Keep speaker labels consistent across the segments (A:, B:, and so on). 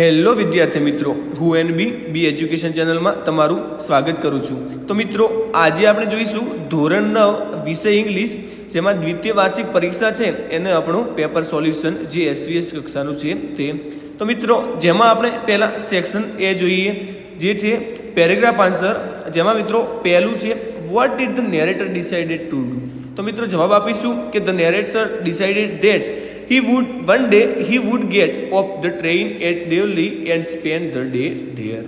A: Hello વિદ્યાર્થી મિત્રો, હું એન બી બી એજ્યુકેશન ચેનલમાં તમારું સ્વાગત કરું છું. તો મિત્રો, આજે આપણે જોઈશું ધોરણ નવ વિષય ઇંગ્લિશ, જેમાં દ્વિતીય વાર્ષિક પરીક્ષા છે, એને આપણું પેપર સોલ્યુશન જે એસવીએસ કક્ષાનું છે તે. તો મિત્રો, જેમાં આપણે પહેલાં સેક્શન એ જોઈએ, જે છે પેરેગ્રાફ આન્સર, જેમાં મિત્રો પહેલું છે what did the narrator decided to do તો મિત્રો જવાબ આપીશું કે the narrator decided that he would, one day, he would get off the train at Delhi and spend the day there.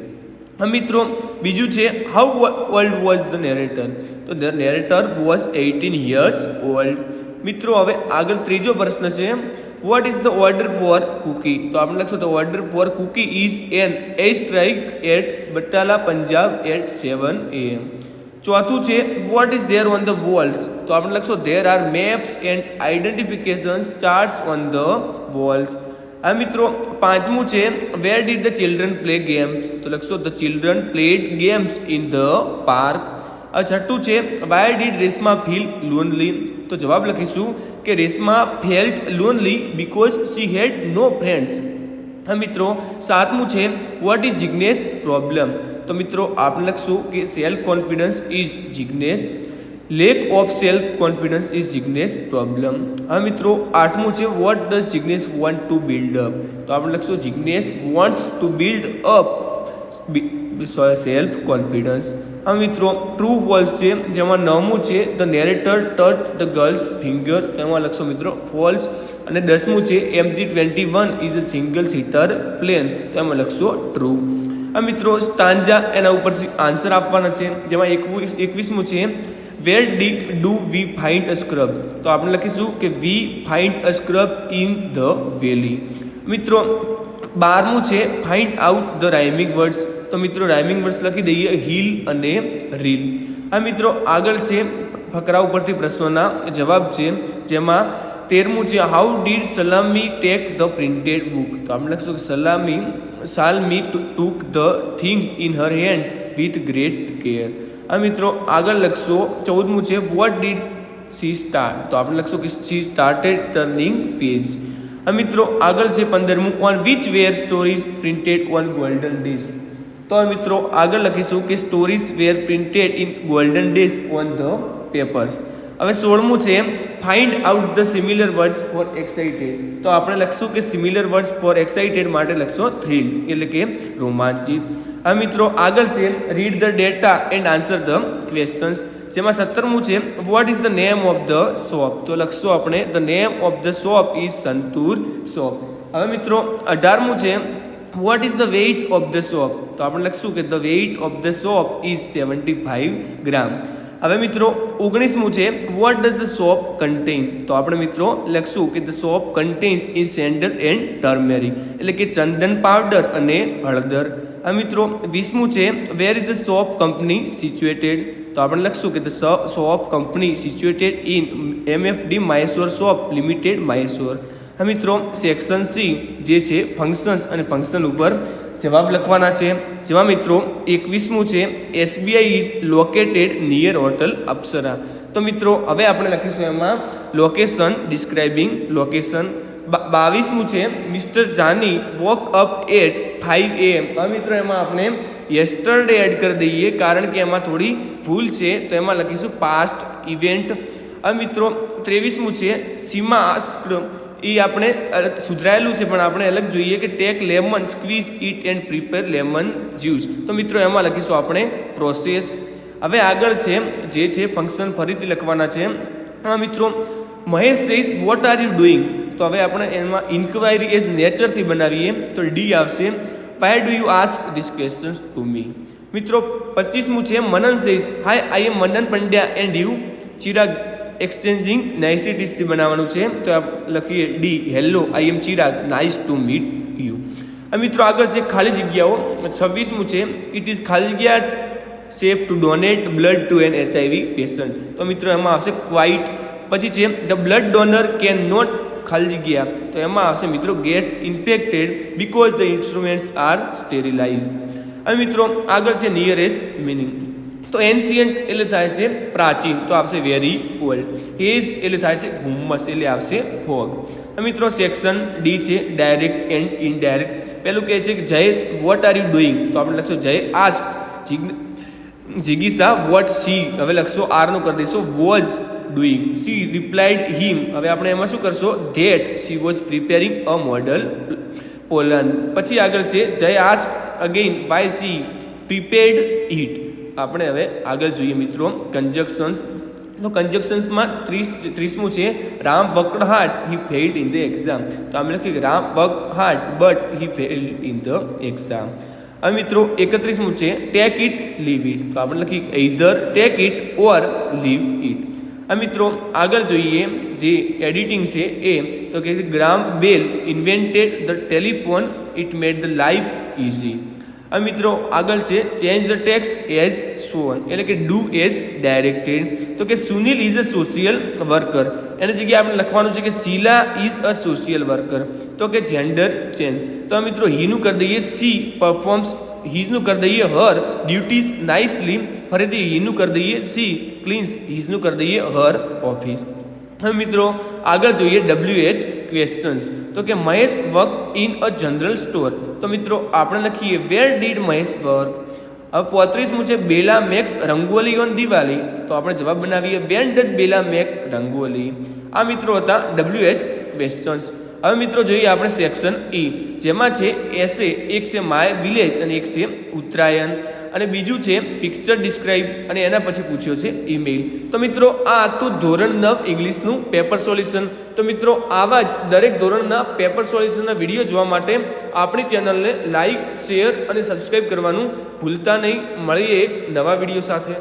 A: મિત્રો બીજું છે how old was the narrator તો the narrator was eighteen years old મિત્રો હવે આગળ ત્રીજો પ્રશ્ન છે what is the order for cookie તો આપણે લખશું તો order for cookie is an a strike at Batala Punjab at seven A M ચોથું છે what is there on the walls તો આપણે લખશો there are maps and identification charts on the walls આ મિત્રો, પાંચમું છે where did the children play games તો લખશો the children played games in the park આ છઠ્ઠું છે why did Reshma feel lonely તો જવાબ લખીશું કે Reshma felt lonely because she had no friends મિત્રો, સાતમું છે વોટ ઇઝ જિગ્નેસ પ્રોબ્લેમ તો મિત્રો આપણે લખશું કે self confidence is Jignesh lack of self confidence is Jignesh problem હવે મિત્રો, આઠમું છે what does Jignesh want to build up તો આપણે લખશું Jignesh wants to build up self confidence હવે મિત્રો ટ્રુ ફોલ્સ છે, જેમાં નવમું છે the narrator touch the girl's finger તેમાં લખશો મિત્રો ફોલ્સ અને દસમું છે MG twenty one is a single seater plane તેમાં લખશો ટ્રુ આ મિત્રો સ્ટાન્જા એના ઉપર આન્સર આપવાના છે, જેમાં એકવીસ, એકવીસમું છે where did do we find a scrub તો આપણે લખીશું કે we find a scrub in the valley મિત્રો, બારમું છે find out the rhyming words તો મિત્રો રાઇમિંગ વર્ડ્સ લખી દઈએ હિલ અને રીલ આ મિત્રો, આગળ છે ફકરા ઉપરથી પ્રશ્નોના જવાબ છે, જેમાં તેરમું છે how did Salami take the printed book તો આપણે લખશું કે Salami Salmi took the thing in her hand with great care આ મિત્રો, આગળ લખશો ચૌદમું છે વોટ ડીડ સી સ્ટાર્ટ તો આપણે લખશું કે સી સ્ટાર્ટેડ ટર્નિંગ પેજ આ મિત્રો, આગળ છે પંદરમું on which were stories printed on golden days તો મિત્રો આગળ લખીશું કે stories were printed in golden days on the papers હવે સોળમું છે find out the similar words for excited તો આપણે લખશું કે સિમિલર વર્ડ્સ ફોર એક્સાઇટેડ માટે લખશો થ્રીલ એટલે કે રોમાંચિત. હવે મિત્રો આગળ છે read the data and answer the questions જેમાં સત્તરમું છે what is the name of the shop તો લખશો આપણે the name of the shop is Santoor shop હવે મિત્રો અઢારમું છે what is the weight of the shop તો આપણે લખશું કે the weight of the shop is seventy five gram હવે મિત્રો, ઓગણીસમું છે. What does the shop contain તો આપણે મિત્રો લખશું કે the shop contents is sandal and turmeric એટલે કે ચંદન પાવડર અને હળદર. આ મિત્રો, વીસમું છે. Where is the soap company situated તો આપણે લખશું કે the shop company situated in MFD Mysore shop limited Mysore મિત્રો સેક્શન સી જે છે ફંક્શન્સ અને ફંક્શન ઉપર જવાબ લખવાના છે. જેમાં મિત્રો, એકવીસમું છે SBI is located near hotel Apsara. તો મિત્રો, હવે આપણે લખીશું એમાં લોકેશન ડિસ્ક્રાઇબિંગ લોકેશન બાવીસમું છે mister Jani walk up at five A M મિત્રો, એમાં આપણે યસ્ટરડે એડ કરી દઈએ, કારણ કે એમાં થોડી ભૂલ છે. તો એમાં લખીશું પાસ્ટ ઇવેન્ટ હવે મિત્રો, ત્રેવીસમું છે સીમા આસ્ક્ડ એ આપણે સુધરાયેલું છે, પણ આપણે અલગ જોઈએ કે take lemon, squeeze it and prepare lemon juice. તો મિત્રો, એમાં લખીશું આપણે પ્રોસેસ. હવે આગળ છે, જે છે, ફંક્શન ફરીથી લખવાના છે. હા, મિત્રો, Mahesh says what are you doing તો હવે આપણે એમાં ઇન્ક્વાયરી એઝ નેચરથી બનાવીએ, તો ડી આવશે why do you ask these questions to me મિત્રો, પચીસમું છે Manan says hi I am Manan Pandya and you Chirag exchanging નાઇસિટીસથી બનાવવાનું છે. તો લખીએ D hello I am Chirag nice to meet you આ મિત્રો આગળ છે ખાલી જગ્યાઓ. છવ્વીસમું છે. ઇટ ઇઝ ખાલી જગ્યા safe to donate blood to an HIV patient તો મિત્રો એમાં આવશે ક્વાઇટ પછી છે the blood donor can not ખાલી જગ્યા. તો એમાં આવશે મિત્રો get infected because the instruments are sterilize હવે મિત્રો આગળ છે નિયરેસ્ટ મિનિંગ તો એન્સિયન્ટ એટલે થાય છે પ્રાચીન. તો આવશે વેરી ઓલ્ડ હેઝ એટલે થાય છે ઘુમ્મસ, એટલે આવશે ફોગ. મિત્રો સેક્શન ડી છે ડાયરેક્ટ એન્ડ ઇનડાયરેક્ટ પેલું કહે છે કે Jayesh what are you doing તો આપણે લખશું જય આજ. જિગીસા વોટ સી હવે લખશો આરનું કરી દઈશું was doing she replied him હવે આપણે એમાં શું કરશો? That she was preparing a model pollen પછી આગળ છે Jay ask again why she prepared it આપણે હવે આગળ જોઈએ મિત્રો કન્જક્શન્સ તો કન્જક્શન્સમાં ત્રીસ ત્રીસમું છે, Ram worked hard he failed in the exam. તો આપણે લખીએ કે, Ram work hard but he failed in the exam. હવે મિત્રો એકત્રીસમું છે, ટેક ઇટ, લીવ ઇટ. તો આપણે લખીએ either take it or leave it. આ મિત્રો આગળ જોઈએ, જે એડિટિંગ છે એ, તો કે Graham Bell invented the telephone, it made the life easy આ મિત્રો, આગળ છે. Change the text as soon એટલે કે ડુ એઝ ડાયરેક્ટેડ તો કે Sunil is a social worker એની જગ્યાએ આપણે લખવાનું છે કે Sheela is a social worker તો કે જેન્ડર ચેન્જ તો આ મિત્રો હીનું કરી દઈએ. સી પરફોર્મ્સ હિઝનું કરી દઈએ. હર ડ્યુટીઝ નાઇસલી ફરીથી હીનું કરી દઈએ. સી ક્લીન્સ હીઝનું કરી દઈએ. હર ઓફિસ મિત્રો, આગળ જોઈએ ડબલ્યુ એચ ક્વેશ્ચન્સ તો કે Mahesh work in a general store. તો મિત્રો, આપણે લખીએ વેર ડીડ મહેશ વર્ક હવે પોત્રીસમું છે, બેલા મેક્સ રંગોલી ઓન દિવાળી. તો આપણે જવાબ બનાવીએ when does Bela make rangoli? આ મિત્રો હતા ડબલ્યુ એચ ક્વેશ્ચન્સ હવે મિત્રો જોઈએ આપણે સેક્શન ઈ જેમાં છે એસે એક છે માય વિલેજ અને એક છે, ઉત્તરાયણ. અને બીજું છે પિક્ચર ડિસ્ક્રાઇબ અને એના પછી પૂછ્યો છે ઈમેલ તો મિત્રો, આ હતું ધોરણ નવ ઇંગ્લિશનું પેપર સોલ્યુશન તો મિત્રો, આવા જ દરેક ધોરણના પેપર સોલ્યુશનના વીડિયો જોવા માટે આપણી ચેનલને લાઇક શેર અને સબસ્ક્રાઇબ કરવાનું ભૂલતા નહીં. મળીએ એક નવા વીડિયો સાથે.